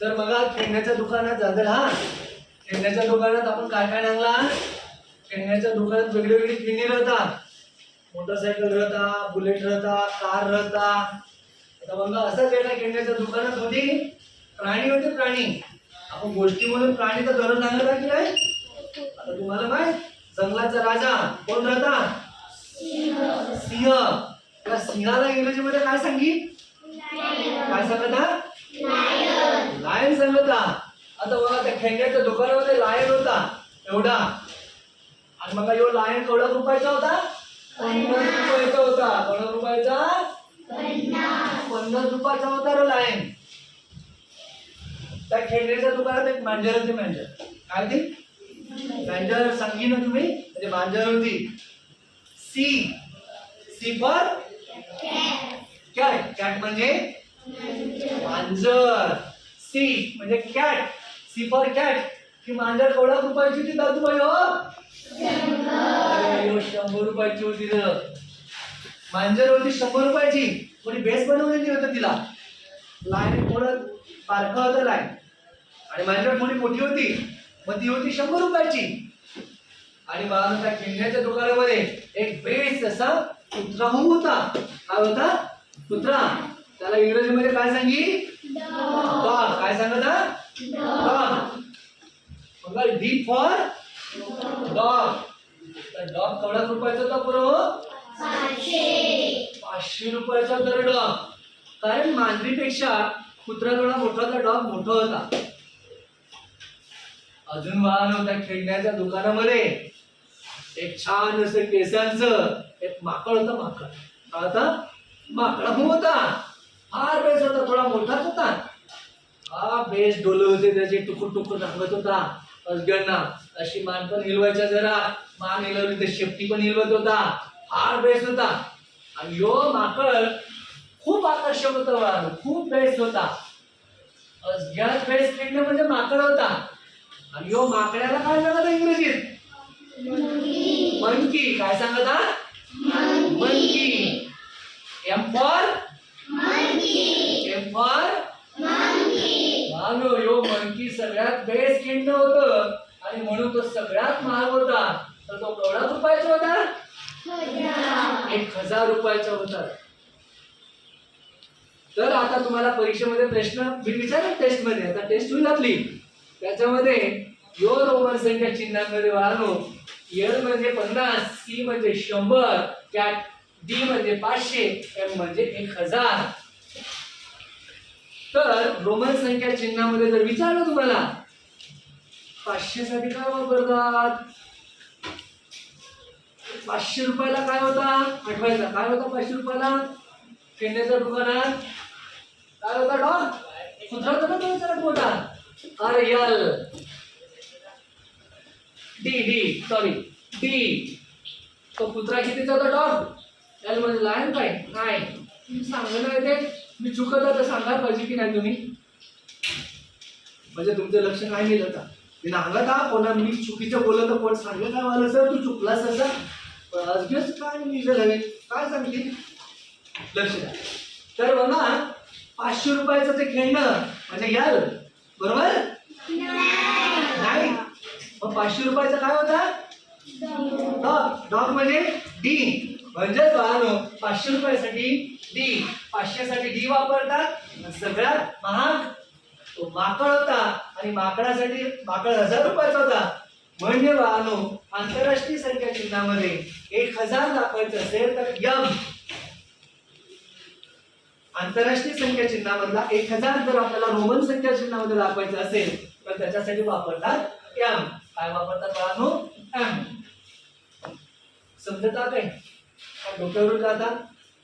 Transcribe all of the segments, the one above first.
तर बघा खेळण्याच्या दुकानात जाणार हा. खेळण्याच्या दुकानात आपण काय काय आणला? खेळण्याच्या दुकानात वेगळी वेगळी खेळणी राहतात मोटरसायकल राहता बुलेट राहता कार राहता आता बघा असंच एका खेळण्याच्या दुकानात होती प्राणी होते प्राणी. आपण गोष्टी म्हणून प्राणी तर दररोज आणत आहे की नाही? आता तुम्हाला माहीत जंगलाचा राजा कोण राहता सिंह. त्या सिंहाला इंग्रजीमध्ये काय सांगी काय सांगत हा? लायन सांगत. आता बघा त्या खेळण्याच्या दुकानामध्ये लायन होता. एवढा. आणि मग यो लायन केवढा रुपयाचा होता? पन्नास रुपयाचा होता. केवढा रुपयाचा? पन्नास रुपयाचा होता रो लायन त्या खेळण्याच्या दुकानात एक मांजर होती मांजर. काय ती मांजर सांगी ना तुम्ही. म्हणजे मांजर होती. C. C for cat cat म्हणजे मांजर. सी म्हणजे कॅट. C for cat. ही मांजर थोडा रुपयाची होती दादूबाई हो? हो, शंभर रुपयाची होती मांजर होती शंभर रुपयाची. कोणी बेस बनवलेली होती तिला. लाईन थोडं बारका होता लाईन. आणि मांजर थोडी मोठी होती. मग ती होती शंभर रुपयाची. आणि मला त्या खेळण्याच्या दुकानामध्ये एक बेस असा कुत्रा होता. काय होता? कुत्रा. त्याला इंग्रजीमध्ये काय सांगी? डॉग काय सांगत? डॉग बघा डी फॉर डॉग डॉग केवढ्या रुपयाचा होता बरोबर पाचशे. रुपयाचा तर डॉग कारण मांजरीपेक्षा कुत्रा थोडा मोठा होता डॉग मोठा होता. अजून वाहन होता खेळण्याच्या दुकानामध्ये. एक छान असं केसांचं एक माकड होता माकड. काय होता? माकडा होता. फार बेस होता थोडा मोठाच होता. हा बेस डोले होते त्याचे टुकूर टुकूर सांगत होता. अजगरना अशी मान पण हिलवायच्या जरा. मान हिलवली तर शेपटी पण हिलवत होता. फार बेस होता. आणि यो माकड खूप आकर्षक होता खूप बेस्ट होता. अजगर बेस्ट खेळणं म्हणजे माकड होता. आणि यो माकड्याला काय सांगत इंग्रजीत? मंकी. काय सांगत हा? मंकी. एम फॉर सगळ्यात बेस्ट खेळणं होतं आणि म्हणून तो सगळ्यात महाग होता. तर तो केवढा रुपयाचा होता? एक हजार रुपयाचा होता. तर आता तुम्हाला परीक्षेमध्ये प्रश्न मी टेस्टमध्ये आता टेस्ट होईल आपली त्याच्यामध्ये यो रोमन संख्या चिन्हांमध्ये वाहनो एल म्हणजे पन्नास सी म्हणजे शंभर कॅट डी म्हणजे पाचशे एम म्हणजे एक हजार. तर रोमन संख्या चिन्हामध्ये जर विचारलं तुम्हाला पाचशे साठी काय वापरतात? पाचशे रुपयाला काय होता? आठवायचा. काय होता पाचशे रुपयाला? खेळण्याच्या दुकानात. काय होता डॉग कुत्रा होता ना तुम्ही विचारत मोठा अरे L D D sorry D. तो कुत्रा कितीचा होता डॉग एल म्हणजे लायन काय? नाही तुम्ही सांगलं ते? मी चुकत तर सांगायला पाहिजे की नाही तुम्ही? म्हणजे तुमचं लक्ष नाही जाता मी सांगत हा कोणा मी चुकीचं बोलत तर कोण सांगत काय मला सर तू चुकलास असं पण अजूनच काय मी झालं काय सांगते? लक्ष द्या. तर बघा पाचशे रुपयाचं ते खेळणं म्हणजे घ्याल बरोबर? नाही. मग पाचशे रुपयाचं काय होता? डॉग डॉग म्हणजे डी. म्हणजेच बाळानो पाचशे रुपयासाठी डी पाचशे साठी डी वापरतात सगळ्यात महाग तो माकड होता आणि माकडासाठी माकड हजार रुपयाचा होता. म्हणजे बाळानो आंतरराष्ट्रीय संख्या चिन्हामध्ये एक हजार दाखवायचं असेल तर यम. आंतरराष्ट्रीय संख्या चिन्हामधला एक हजार जर आपल्याला रोमन संख्या चिन्हामध्ये दाखवायचं असेल तर त्याच्यासाठी वापरतात एम काय वापरतात बाळानो? एम समजता काय डोक्यावरून जातात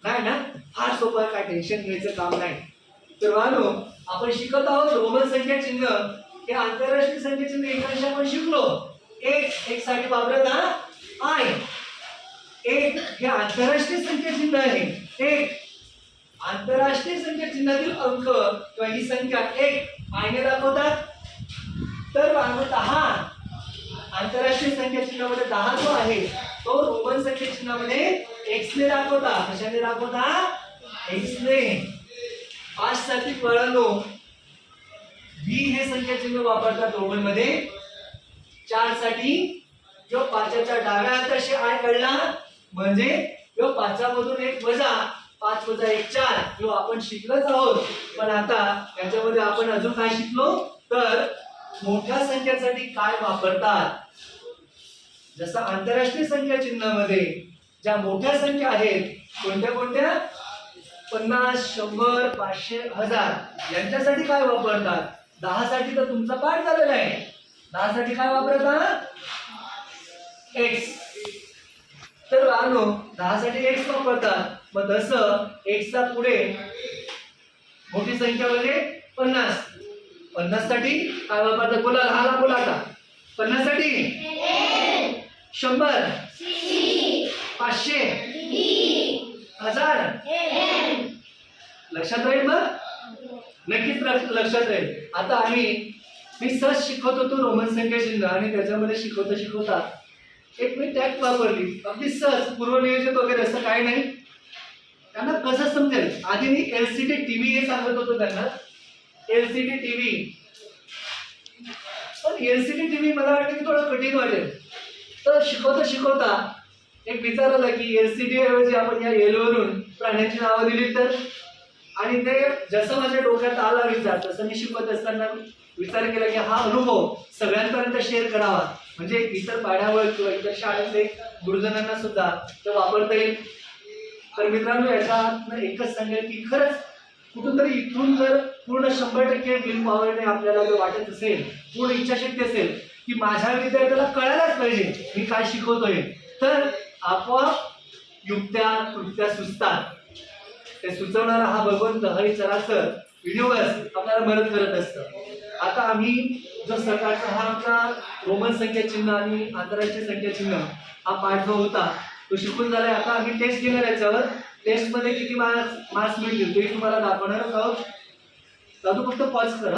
नाही ना? फार सोपं आहे काय टेन्शन घ्यायचं काम नाही. तर बाळानो आपण शिकत आहोत रोमन संख्या चिन्ह. हे आंतरराष्ट्रीय संख्या चिन्ह इंग्रजी आपण शिकलो. एक एक साठी वापरत आय. एक हे आंतरराष्ट्रीय संख्या चिन्ह आहे. एक आंतरराष्ट्रीय संख्या चिन्हातील अंक किंवा ही संख्या एक. आयने दाखवतात. तर बाळांनो दहा. आंतरराष्ट्रीय संख्या चिन्हामध्ये दहा जो आहे तो रोमन संख्या चिन्हामध्ये एक्सने दाखवता. कशाने दाखवता? एक्स पाच साठी कळलो बी हे संख्या चिन्ह वापरतात रोमनमध्ये. चारसाठी जो पाचाच्या डाव्या हाताशी आय कळला म्हणजे जो पाचामधून एक वजा पाच वजा एक चार जो आपण शिकलोच आहोत. पण आता याच्यामध्ये आपण अजून काय शिकलो? तर मोठ्या संख्यासाठी काय वापरतात? जसं आंतरराष्ट्रीय संख्या चिन्हामध्ये ज्या मोठ्या संख्या आहेत कोणत्या कोणत्या? पन्नास शंभर पाचशे हजार. यांच्यासाठी काय वापरतात? दहा साठी तर तुमचा पाठ झालेला आहे. दहा साठी काय वापरतात? एक्स तर रानो दहा साठी एक्स वापरतात. मग तसं एक्सचा पुढे मोठी संख्या म्हणजे पन्नास. पन्नाससाठी काय वापरतात? बोला दहाला बोला आता. पन्नाससाठी शंभर. पाचशे. हजार. लक्षात राहील मग? नक्कीच लक्ष- लक्षात राहील. आता आम्ही मी सहज शिकवत होतो रोमन संख्या चिन्ह आणि त्याच्यामध्ये शिकवता शिकवता एक मी टॅग वापरली. अगदी सहज पूर्वनियोजित वगैरे असं काही नाही. त्यांना कसं समजेल? आधी मी एल सी टी टीव्ही हे सांगत होतो त्यांना. एल सी टी टीव्ही पण एल सी टी टीव्ही मला वाटतं की थोडं कठीण वाटेल. तर शिकवता शिकवता एक विचार आला की एल सी डी ऐवजी आपण या एलवरून प्राण्यांची नावं दिली तर? आणि ते जसं माझ्या डोक्यात आला विचार तसं मी शिकवत असताना विचार केला की हा अनुभव सगळ्यांपर्यंत शेअर करावा. म्हणजे इतर पाड्यावर किंवा इतर शाळेतले गुरुजनांना सुद्धा ते वापरता येईल. तर मित्रांनो याचा एकच सांगेल की खरंच कुठून तरी इथून जर पूर्ण शंभर टक्के बिल पॉवरने आपल्याला जर वाटत असेल पूर्ण इच्छाशक्ती असेल की माझ्या विद्यार्थ्याला कळायलाच पाहिजे मी काय शिकवतोय. तर आपोआप युक्त्या कृत्या सुचतात. ते सुचवणारा हा भगवंत हरी सरासर युनिवर्स आपल्याला मदत करत असतं. आता आम्ही जो सकाळचा हा आमचा रोमन संख्या चिन्ह आणि आंतरराष्ट्रीय संख्या चिन्ह हा पाठ जो होता तो शिकून झालाय. आता आम्ही टेस्ट घेणार याच्यावर. टेस्टमध्ये किती मार्क्स मार्क्स मिळतील ते तुम्हाला दाखवणार. आहोत दादू फक्त पॉज करा.